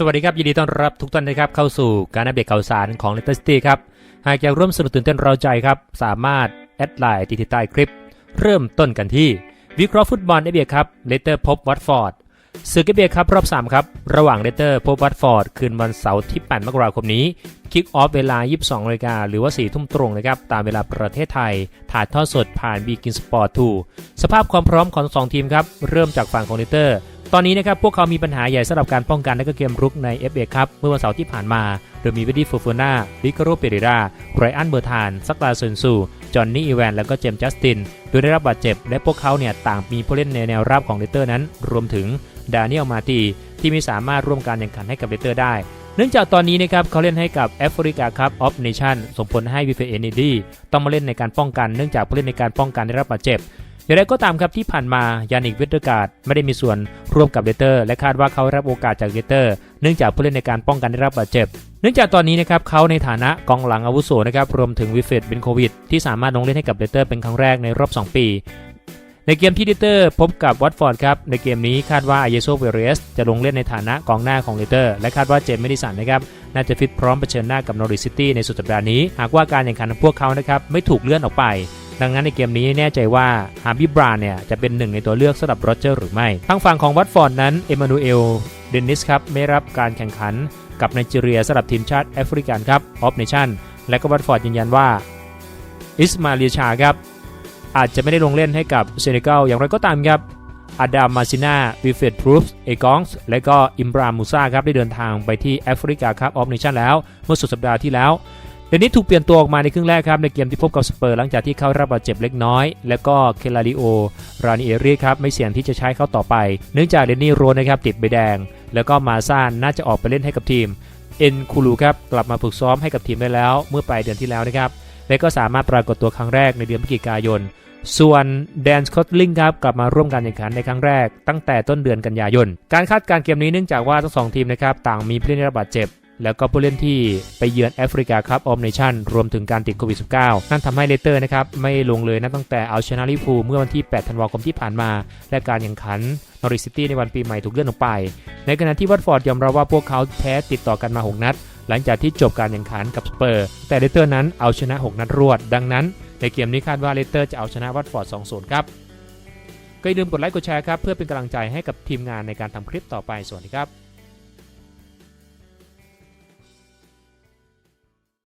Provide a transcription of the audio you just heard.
สวัสดีครับ ยินดีต้อนรับทุกท่านนะครับเข้าสู่การอัปเดตข่าวสารของ Leicester City ครับ หากอยากร่วมสนุกตื่นเต้นเราใจครับ สามารถแอดไลน์ติดที่ใต้คลิป เริ่มต้นกันที่ วิเคราะห์ฟุตบอลเอเบียครับเลเตอร์พบวัตฟอร์ดศึกเอเบียครับรอบ 3 ครับ ระหว่างเลเตอร์พบวัตฟอร์ดคืนวันเสาร์ที่ 8 มกราคมนี้ คิกออฟเวลา 22นาฬิกาหรือว่า 4 ทุ่มตรงนะครับ ตามเวลาประเทศไทย ถ่ายทอดสดผ่านบีกินสปอร์ต2สภาพความพร้อมของทั้งสองทีมครับ เริ่มจากฝั่งของเลเตอร์ ตอนนี้นะครับ พวกเขามีปัญหาใหญ่สำหรับการป้องกันและก็เกมรุกใน FA ครับ เมื่อวันเสาร์ที่ผ่านมา โดยมีเวดดี้ฟูฟูน่าวิกโรเปเรราไรอันเบอร์ธานซักลาเซนซู จอห์นนี่อีแวน แล้วก็เจมส์จัสติน โดยได้รับบาดเจ็บ และพวกเขาเนี่ยต่างมีผู้เล่นในแนวรับของเลเตอร์นั้น รวมถึงดานิเอลมาตีที่ไม่สามารถร่วมการแข่งขันให้กับเลเตอร์ได้ เนื่องจากตอนนี้นะครับเขาเล่นให้กับแอฟริกาคัพออฟเนชั่นส่งผลให้วิฟเอเนดีต้องมาเล่นในการป้องกันเนื่องจากผู้เล่นในการป้องกันได้รับบาดเจ็บอย่างไรก็ตามครับที่ผ่านมายานิกเวเตอร์การ์ดไม่ได้มีส่วนร่วมกับเลเตอร์ และคาดว่าเขารับโอกาสจากเลเตอร์เนื่องจากผู้เล่นในการป้องกันได้รับบาดเจ็บ เนื่องจากตอนนี้นะครับเขาในฐานะกองหลังอาวุโสนะครับรวมถึงวิเฟตเบนโควิดที่สามารถลงเล่นให้กับเลเตอร์เป็นครั้งแรกในรอบ 2 ปี ในเกมที่เลเตอร์พบกับวัตฟอร์ดครับ ในเกมนี้คาดว่าอเยโซเวเรสจะลงเล่นในฐานะกองหน้าของเลเตอร์ และคาดว่าเจมส์เมดิสันนะครับน่าจะฟิตพร้อมเผชิญหน้ากับนอริซิตี้ในสุดสัปดาห์นี้ หากว่าการแข่งขันของพวกเขานะครับไม่ถูกเลื่อนออกไป ดังนั้นในเกมนี้แน่ใจว่าฮาร์บี้บรานเนี่ยจะเป็นหนึ่งในตัวเลือกสำหรับโรเจอร์หรือไม่ทางฝั่งของวัตฟอร์ดนั้นเอมานูเอลเดนนิสครับไม่รับการแข่งขันกับไนจีเรียสำหรับทีมชาติแอฟริกันครับออฟเนชั่นและก็วัตฟอร์ดยืนยันว่าอิสมาเลียชาครับ อาจจะไม่ได้ลงเล่นให้กับเซเนกัลอย่างไรก็ตามครับอาดามมาซินาวิเฟตพรูฟเอกองส์และก็อิมบรามูซาครับได้เดินทางไปที่แอฟริกาครับออฟเนชั่นแล้ว เมื่อสุดสัปดาห์ที่แล้วเดนนิสถูกเปลี่ยนตัวออกมาในครึ่งแรกครับในเกมที่พบกับสเปอร์หลังจากที่เขารับบาดเจ็บเล็กน้อย แล้วก็เคลาริโอ รานิเอรีครับไม่เสี่ยงที่จะใช้เขาต่อไป เนื่องจากเดนนี่โรนนะครับติดใบแดง แล้วก็มาซ่านน่าจะออกไปเล่นให้กับทีมเอ็นคูลูครับกลับมาฝึกซ้อมให้กับทีมได้แล้ว เมื่อปลายเดือนที่แล้วนะครับ และก็สามารถปรากฏตัวครั้งแรกในเดือนพฤศจิกายน ส่วนแดนสกอตลิงครับกลับมาร่วมการแข่งขันในครั้งแรก ตั้งแต่ต้นเดือนกันยายน การคาดการเกมนี้เนื่องจากว่าทั้งสองทีมนะครับต่างมีผู้เล่นได้รับบาดเจ็บ แล้วก็ผู้เล่นที่ไปเยือนแอฟริกาครับออมเนชั่นรวมถึงการติดโควิด -19 นั่นทำให้เลเตอร์นะครับไม่ลงเลยนะตั้งแต่เอาชนะลิเวอร์พูเมื่อวันที่ 8 ธันวาคมที่ผ่านมา และการแข่งขันนอริซิตี้ในวันปีใหม่ถูกเลื่อนออกไป ในขณะที่วัตฟอร์ดยอมรับว่าพวกเขาแพ้ติดต่อกันมา 6 นัด หลังจากที่จบการแข่งขันกับสเปอร์ แต่เลเตอร์นั้นเอาชนะ 6 นัดรวด ดังนั้น ในเกมนี้คาดว่าเลเตอร์จะเอาชนะวัตฟอร์ด 2-0 ครับ ก็อย่าลืมกดไลค์กดแชร์ครับ เพื่อเป็นกำลังใจให้กับทีมงานในการทำคลิปต่อไป สวัสดีครับ